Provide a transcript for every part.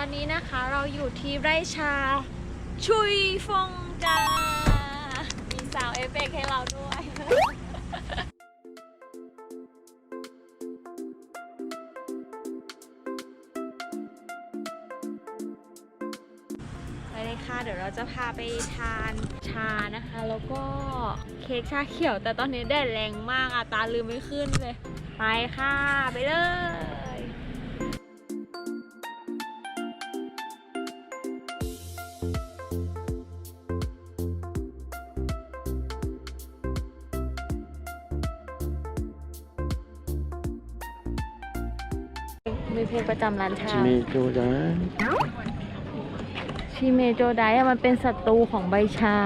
อนนี้นะคะเราอยู่ที่ไร่ชา ชุยฟงจ้ามีสาวเอฟเฟกให้เราด้วย ไปเลยค่ะ เดี๋ยวเราจะพาไปทานชานะคะ แล้วก็เค้กชาเขียวแต่ตอนนี้แดดแรงมากอะตาลืมไม่ขึ้นเลย ไปค่ะ ไปเลย มีเพลงประจำร้านชาชิเมโจดาชิเมโจไดอะมันเป็นศัตรูของใบชา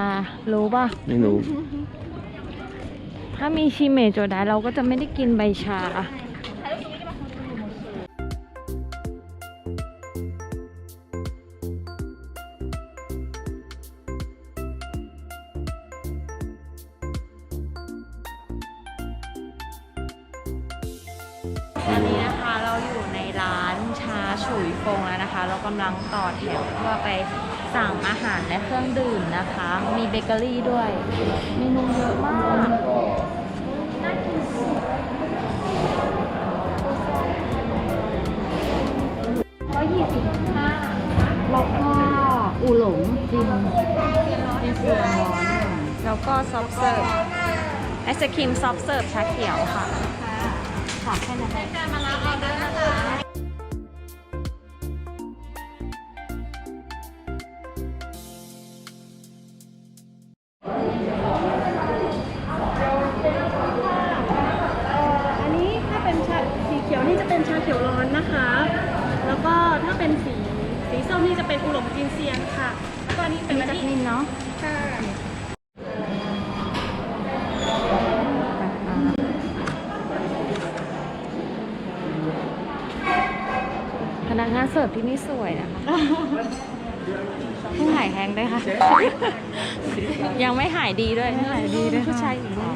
รู้ป่ะ ไม่รู้ ถ้ามีชิเมโจไดเราก็จะไม่ได้กินใบชาำลังต่อแถวเพื่อไปสั่งอาหารและเครื่องดื่มนะคะ มีเบเกอรี่ด้วย เมนูเยอะมากน่ากินสุดร้อยยี่สิบห้าแล้วก็อูหลงจิมจิมเฟืองร้อนแล้วก็ซอฟเสิร์ฟไอศครีมซอฟเสิร์ฟชาเขียวค่ะขอแค่นั้นเองมารับออเดอร์ สีส้มนี่จะเป็นอุหลงจีนเซียงค่ะแล้วก็อันนี้เป็นมีมะจัลิสมินเนาะค่ะพนักงานเสิร์ฟที่นี่สวยนะคะเพิ่งหายแฮงด้วยค่ะ ยังไม่หายดีด้วยไม่หายดีด้วยผู้ชายอยู่นี่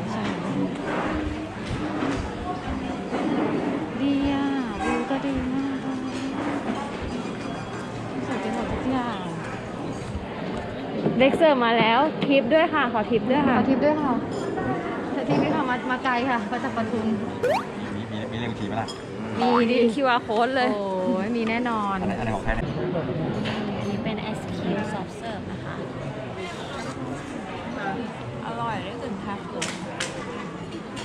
ดีอะวิวก็ดีมาก อย่างเด็กเสิร์ฟมาแล้วทิปด้วยค่ะ ขอทิปด้วยค่ะขอทิปด้วยค่ะแต่ทิปด้วยค่ะมามาไกลค่ะมาจากปทุมมีมีมีเลขบัญชีไหมล่ะมีดี QR code เลย โอ้ยมีแน่นอน อันไหนอันไหนของใครเนี่ย อันนี้เป็นไอศครีมซอฟต์เสิร์ฟนะคะ อร่อยได้กลิ่นชาเขียว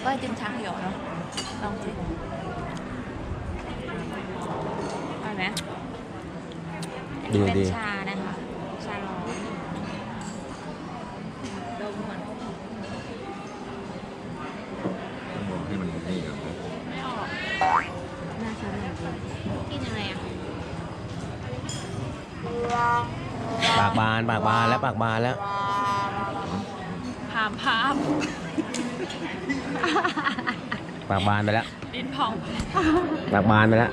ก็ไอติมชาเขียวเนาะลองสิอร่อยไหม อันนี้เป็นชานะคะ ชาร้อนดมก่อนบอกให้มันนี่ก่อนนะไม่ออกน่าชาหน่อยกินยังไงอะปากบานปากบานแล้วปากบานแล้ว พามพามปากบานไปแล้วลิ้นพอง ปากบานไปแล้ว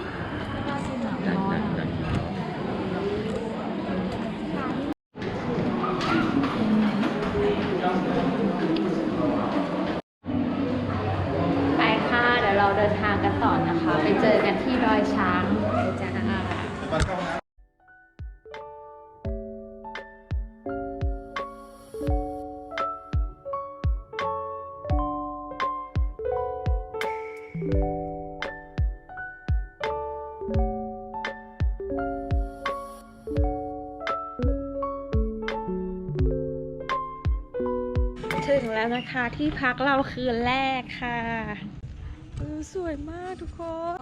งแล้วนะคะที่พักเราคืนแรกค่ะออสวยมากทุกคน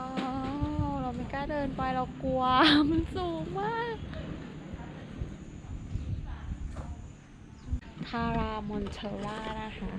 เราไม่กล้าเดินไปเรากลัว มันสูงมากทารามอนเทล่านะคะ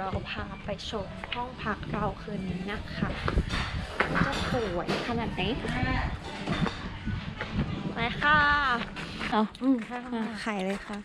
เดี๋ยวเราพาไปชมห้องพักเราคืนนี้นะคะว่าจะสวยขนาดไหนไปค่ะเอาอืมค่ะอะไข่เลยค่ะ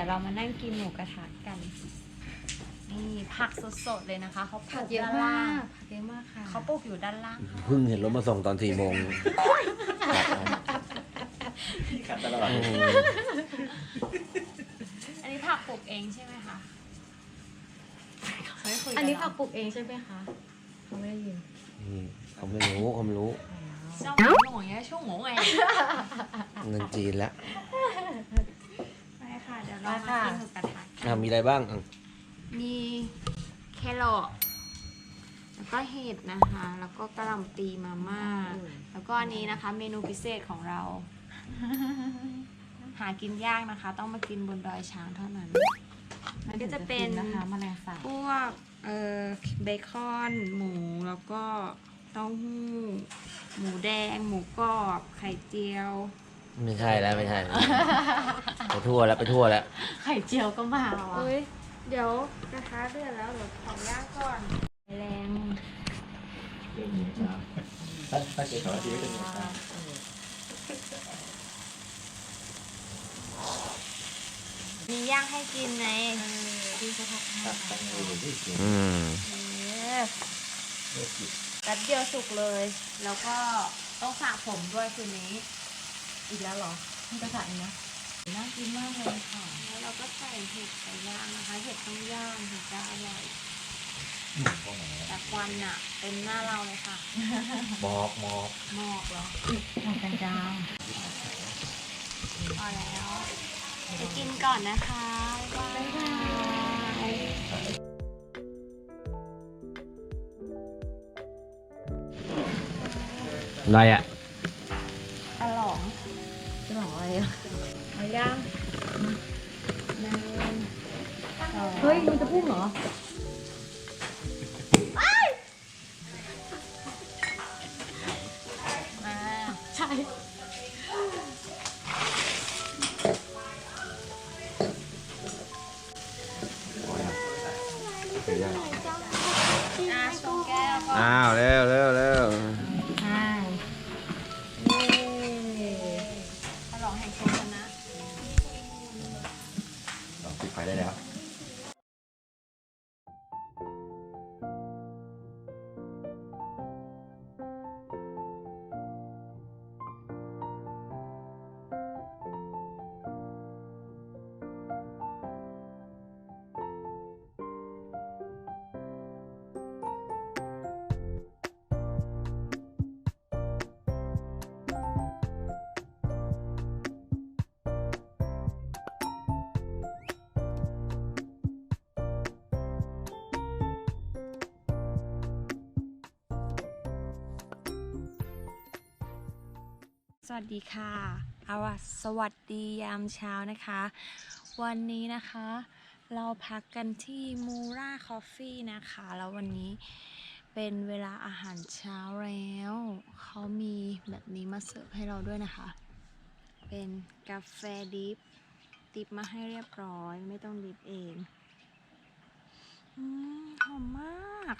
ดี๋ยวเรามานั่งกินหมูกระทะกัน นี่ผักสดๆเลยนะคะเขาปผัลูกกเยอะด้านมาล่างกผักเยอะมากค่ะเขาปลูกอยู่ด้านล่างค่ะเพิ่งเห็นรถมาส่งตอนสี่โมงขัดตลอดอืมอันนี้ผักปลูกเองใช่ไหมคะไม่คุยกัอันนี้เหรผักปลูกเองใช่ไหมคะเขาไม่ได้ยินนี่เขาไม่รู้เขาไม่รู้ช่วงหมูหน่อยช่วงหมูไง เงินจีนแล้วไป ค่ะเดี๋ยวเรามากินหมูกระทะอะมีอะไรบ้างอะมีแครอทแล้วก็เห็ดนะคะ แล้วก็กระหล่ำปีมาม่า แล้วก็อันนี้นะคะ เมนูพิเศษของเรา หากินยากนะคะ ต้องมากินบนดอยช้างเท่านั้น มันก็จะเป็นนะคะแมลงสาบพวกเอ่อเบคอนหมูแล้วก็เต้าหู้ หมูแดง หมูกรอบ ไข่เจียว ไม่ใช่แล้วไม่ใช่ไปทั่วแล้วไปทั่วแล้ว ไข่เจียวก็มาว่ะเอ้ยเดี๋ยวกระทะเดือดแล้วเดี๋ยวของย่างก่อนแรงถ้าถ้าเกิดสองนาทีก็จะมีการมีย่างให้กินไงตัดตั้งมือที่เสียงอืมเลือดจิตแป๊บเดียวสุกเลย แล้วก็ต้องสระผมด้วยคืนนี้ อีกแล้วเหรอนี่กระถางนะน่ากินมากเลยค่ะ แล้วเราก็ใส่เห็ดใส่ย่างนะคะ เห็ดต้องย่างถึงจะอร่อยพวกไหนแต่ควันอะเต็มหน้าเราเลยค่ะ หมอกหมอกหมอกเหรอทำกันจางพอแล้วไปกินก่อนนะคะบ๊ายบายอะไรอะ เหรอ สวัสดีค่ะเอาสวัสดียามเช้านะคะ วันนี้นะคะ เราพักกันที่มูราคอฟฟี่นะคะ แล้ววันนี้เป็นเวลาอาหารเช้าแล้ว เขามีแบบนี้มาเสิร์ฟให้เราด้วยนะคะ เป็นกาแฟดิฟดิฟมาให้เรียบร้อย ไม่ต้องดิฟเอง อืม หอมมาก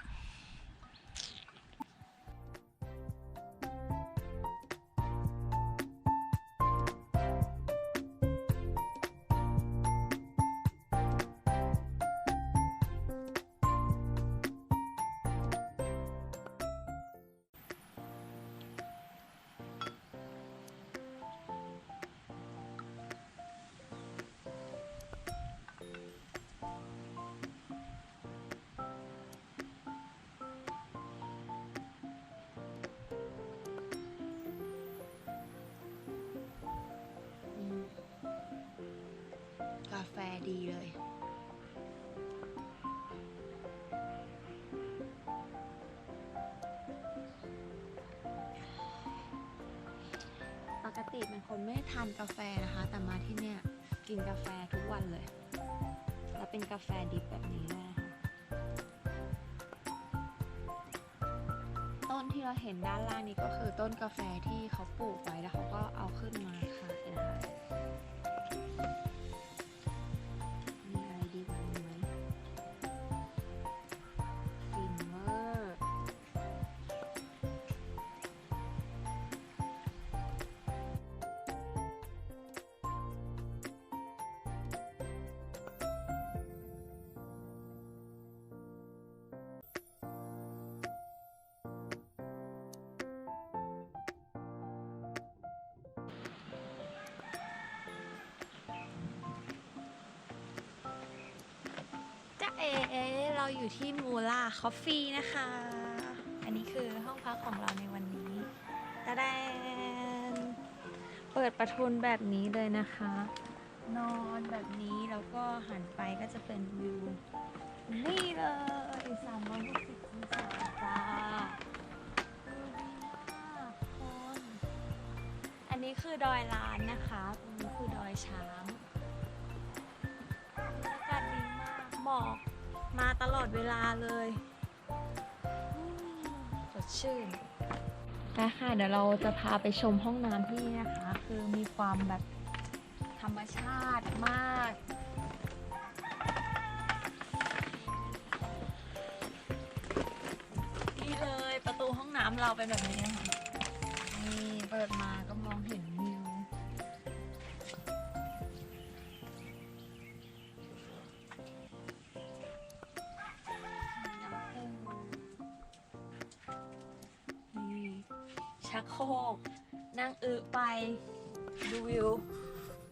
าแฟดีเลย ปกติเป็นคนไม่ทานกาแฟนะคะ แต่มาที่เนี่ยกินกาแฟทุกวันเลย แล้วเป็นกาแฟดิบแบบนี้ด้วยนะคะต้นที่เราเห็นด้านล่างนี้ก็คือต้นกาแฟที่เขาปลูกไว้แล้วเขาก็เอาขึ้นมาขายนะคะ เราอยู่ที่มูล่าคอฟฟี่นะคะ อันนี้คือห้องพักของเราในวันนี้ตะแดนเปิดประทุนแบบนี้เลยนะคะ นอนแบบนี้แล้วก็หันไปก็จะเป็นวิวนี่เลย360องศาจ้าดูดีมากคน อันนี้คือดอยลานนะคะตรงนี้คือดอยช้าง ตลอดเวลาเลยอืมสดชื่นนะคะเดี๋ยวเราจะพาไปชมห้องน้ำที่นี่นะคะ คือมีความแบบธรรมชาติมากนี่เลยประตูห้องน้ำเราเป็นแบบนี้นะคะนี่เปิดมา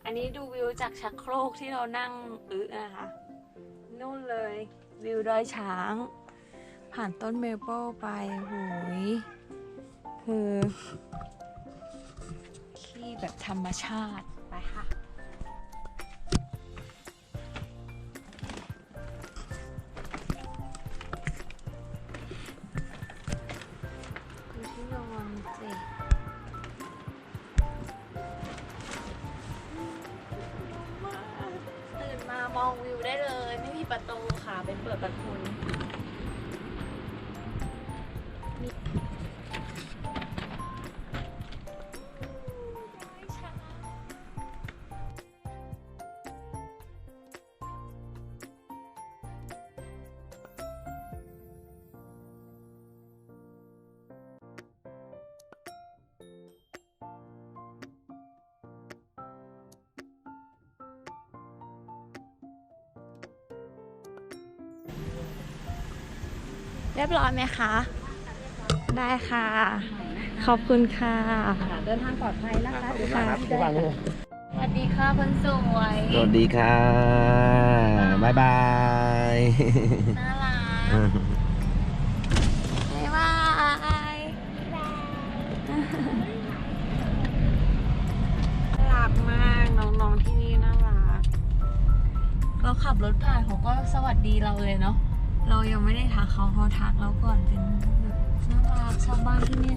อันนี้ดูวิวจากชักโครกที่เรานั่งอึนะคะนู่นเลยวิวดอยช้าง ผ่านต้นเมเปิลไปหูยคือที่แบบธรรมชาติไปค่ะ ประตูค่ะ เป็นเปิดประตู เรียบร้อยไหมคะ ได้ค่ะ ขอบคุณค่ะ เดินทางปลอดภัยนะคะขอบคุณมากครับทุกวันสวัสดีค่ะคนสวยสวัสดีค่ะบ๊ายบายน่ารักบ๊ายบายน่ารักมากน้องๆที่นี่น่ารักเราขับรถผ่านเขาก็สวัสดีเราเลยเนาะ เรายังไม่ได้ทักเขาเขาทักเราก่อนเป็นแบบน่ารักชาวบ้านที่นี่